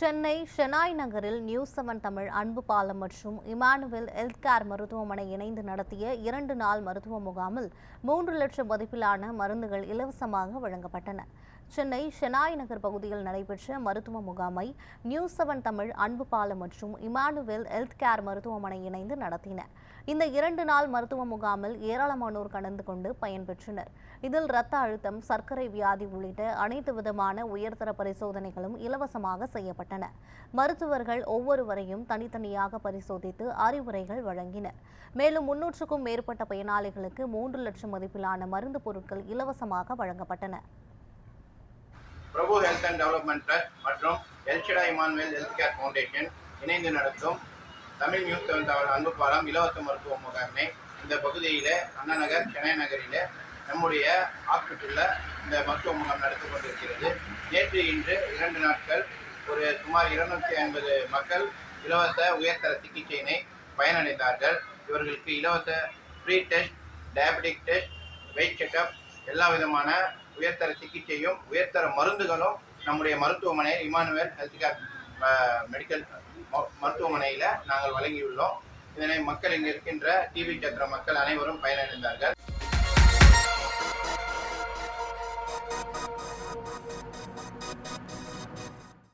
சென்னை ஷெனாய் நகரில் news seven Tamil அன்பு பாலம் மற்றும் இமானுவேல் ஹெல்த் கேர் மருத்துவமனை இணைந்து நடத்திய இரண்டு நாள் மருத்துவ முகாமில் மூன்று லட்சம் மதிப்பிலான மருந்துகள் இலவசமாக வழங்கப்பட்டன. சென்னை ஷெனாய் நகர் பகுதியில் நடைபெற்ற மருத்துவ முகாமை நியூஸ் செவன் தமிழ் அன்பு பாலம் மற்றும் இமானுவேல் ஹெல்த் கேர் மருத்துவமனை இணைந்து நடத்தின. இந்த இரண்டு நாள் மருத்துவ முகாமில் ஏராளமானோர் கலந்து கொண்டு பயன்பெற்றனர் இதில் இரத்த அழுத்தம் சர்க்கரை வியாதி உள்ளிட்ட அனைத்து விதமான உயர்தர பரிசோதனைகளும் இலவசமாக செய்யப்பட்டன. செய்யப்பட்டன மருத்துவர்கள் ஒவ்வொருவரையும் தனித்தனியாக பரிசோதித்து அறிவுரைகள் வழங்கினர். மேலும் முன்னூற்றுக்கும் மேற்பட்ட பயனாளிகளுக்கு மூன்று லட்சம் மதிப்பிலான மருந்து பொருட்கள் இலவசமாக வழங்கப்பட்டன. Prabhu health and development trust மற்றும் Elshaddai Emmanuel health care foundation இணைந்து நடத்தும் தமிழ் நியூஸ் செவன் தகவல் அன்பு இலவச மருத்துவ முகாமை இந்த பகுதியில் அண்ணா நகர் சென்னை நகரில் நம்முடைய ஹாஸ்பிட்டலில் இந்த மருத்துவ முகாம் நடத்தி கொண்டிருக்கிறது. நேற்று இன்று இரண்டு நாட்கள் ஒரு சுமார் இருநூற்றி ஐம்பது மக்கள் இலவச உயர்தர சிகிச்சையினை பயனடைந்தார்கள். இவர்களுக்கு இலவச free test diabetic test weight checkup எல்லா விதமான உயர்தர சிகிச்சையும் உயர்தர மருந்துகளும் நம்முடைய மருத்துவமனை இமானுவேல் ஹெல்த் கேர் மெடிக்கல் மருத்துவமனையில் நாங்கள் வழங்கியுள்ளோம். இதனை மக்கள் இங்கு இருக்கின்ற டிவி சக்கர மக்கள் அனைவரும் பயனடைந்தார்கள்.